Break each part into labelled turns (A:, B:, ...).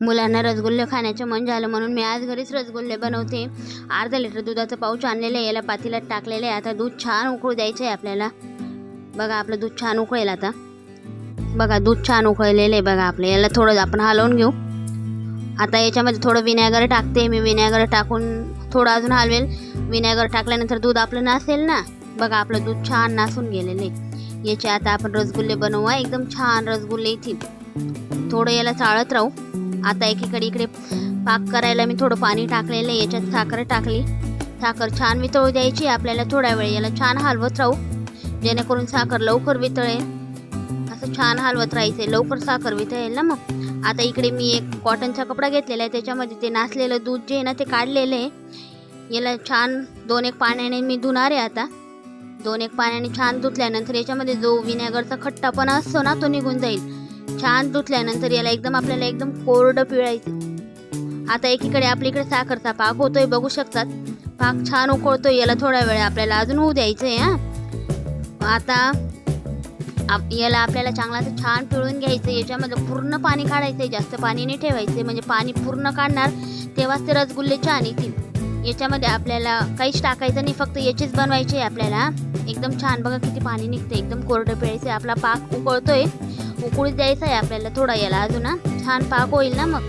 A: मुलांना रसगुल्ले खाण्याचं मन झालं म्हणून मी आज घरीच रसगुल्ले बनवते. अर्धा लिटर दुधाचं पाऊच आणलेलं आहे. याला पातेल्यात टाकलेलं आहे. आता दूध छान उकळू द्यायचं आहे आपल्याला. बघा आपलं दूध छान उकळेल आता. बघा दूध छान उकळलेलं आहे बघा आपलं. याला थोडं आपण हलवून घेऊ. आता याच्यामध्ये थोडं विनॅगर टाकते. मी विनॅगर टाकून थोडं अजून हलवेल. विनॅगर टाकल्यानंतर दूध आपलं नासेल ना? बघा आपलं दूध छान नासून गेलेलं आहे. याचे आता आपण रसगुल्ले बनवू. एकदम छान रसगुल्ले इथे. थोडं याला चाळत राहू. आता एकीकडे इकडे पाक करायला मी थोडं पाणी टाकलेलं आहे. याच्यात साखर टाकली. साखर छान वितळू द्यायची. आपल्याला थोड्या वेळ याला छान हलवत राहू. जेणेकरून साखर लवकर वितळेल. असं छान हलवत राहायचं लवकर साखर वितळेल ना मग. आता इकडे मी एक कॉटनचा कपडा घेतलेला आहे. त्याच्यामध्ये ते नासलेलं दूध जे आहे ना ते काढलेलं आहे. याला छान दोन एक पाण्याने मी धुणार आहे आता. दोन एक पाण्याने छान धुतल्यानंतर याच्यामध्ये जो विनेगरचा खट्टापणा असतो ना तो निघून जाईल. छान धुतल्यानंतर याला एकदम आपल्याला एकदम कोरडं पिळायचं. आता एकीकडे आपल्या इकडे साखरचा पाक होतोय बघू शकतात. पाक छान उकळतोय याला थोड्या वेळ आपल्याला अजून होऊ द्यायचं आहे हा. आता आप याला आपल्याला चांगला असं छान पिळून घ्यायचं याच्यामध्ये पूर्ण पाणी काढायचं आहे जास्त पाणी नाही ठेवायचं म्हणजे पाणी पूर्ण काढणार तेव्हाच ते रसगुल्ले छान येतील. याच्यामध्ये आपल्याला काहीच टाकायचं नाही फक्त याचेच बनवायचे आहे आपल्याला. एकदम छान बघा किती पाणी निघतं एकदम कोरडं प्यायचं आहे. आपला पाक उकळतोय. उकळीत द्यायचा आहे आपल्याला थोडा याला अजून छान पाक होईल ना मग.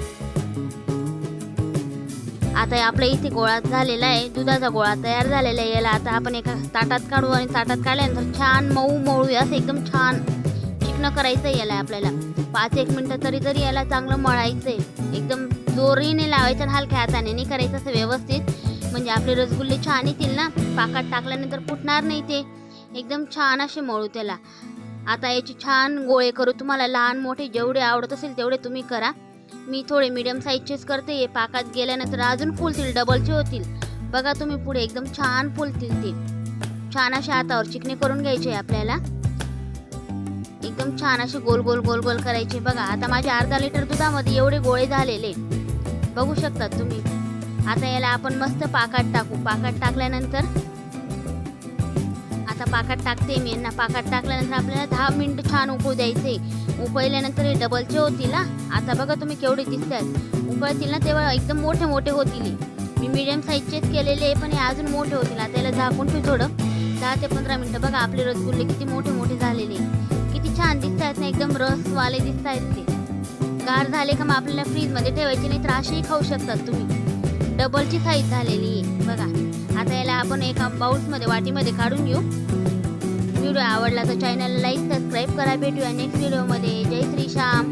A: आता आपल्या इथे गोळा झालेला आहे दुधाचा गोळा तयार झालेला आहे. याला आता आपण एका ताटात काढू आणि ताटात काढल्यानंतर छान मऊ मऊ असं एकदम छान चिकनं करायचं आहे याला आपल्याला. पाच एक मिनटं तरी तरी याला चांगलं मळायचं आहे एकदम जोरीने लावायचं आणि हलक्या हाताने. नाही करायचं असं व्यवस्थित. म्हणजे आपले रसगुल्ले छान येतील ना? पाकात टाकल्यानंतर फुटणार नाही ते. एकदम छान असे मळू त्याला. आता याचे छान गोळे करू. तुम्हाला लहान मोठे जेवढे आवडत असेल तेवढे तुम्ही करा. मी थोडे मीडियम साईजचेच करते. हे पाकात गेल्यानंतर अजून फुलतील डबलचे होतील. बघा तुम्ही पुढे एकदम छान फुलतील ते. छान असे हातावर चिकणे करून घ्यायचे आपल्याला. एकदम छान असे गोल गोल गोल गोल करायचे. बघा आता माझ्या अर्धा लिटर दुधामध्ये एवढे गोळे झालेले. बघू शकतात तुम्ही. आता याला आपण मस्त पाकात टाकू. पाकात टाकल्यानंतर आता पाकात टाकते मी. यांना पाकात टाकल्यानंतर आपल्याला दहा मिनटं छान उकळू द्यायचे. उकळल्यानंतर हे डबलचे होतील ना आता बघा तुम्ही केवढे दिसतात. उकळतील ना तेव्हा एकदम मोठे मोठे होतील मी मीडियम साईजचेच केलेले आहे पण हे अजून मोठे होतील. आता याला झाकून ठेवू थोडं. दहा ते पंधरा मिनटं बघा आपले रसगुल्ले किती मोठे मोठे झालेले. किती छान दिसत आहेत ना एकदम रसवाले दिसत आहेत ते. गार झाले का मग आपल्याला फ्रीजमध्ये ठेवायचे नाही तर असेही खाऊ शकतात तुम्ही. डबलची साईज झालेली आहे. बघा आता याला आपण एका बाउल्समध्ये वाटीमध्ये काढून घेऊ. व्हिडिओ आवडला तर चॅनलला लाईक सबस्क्राईब करा. भेटूया नेक्स्ट व्हिडिओमध्ये जय श्री श्याम.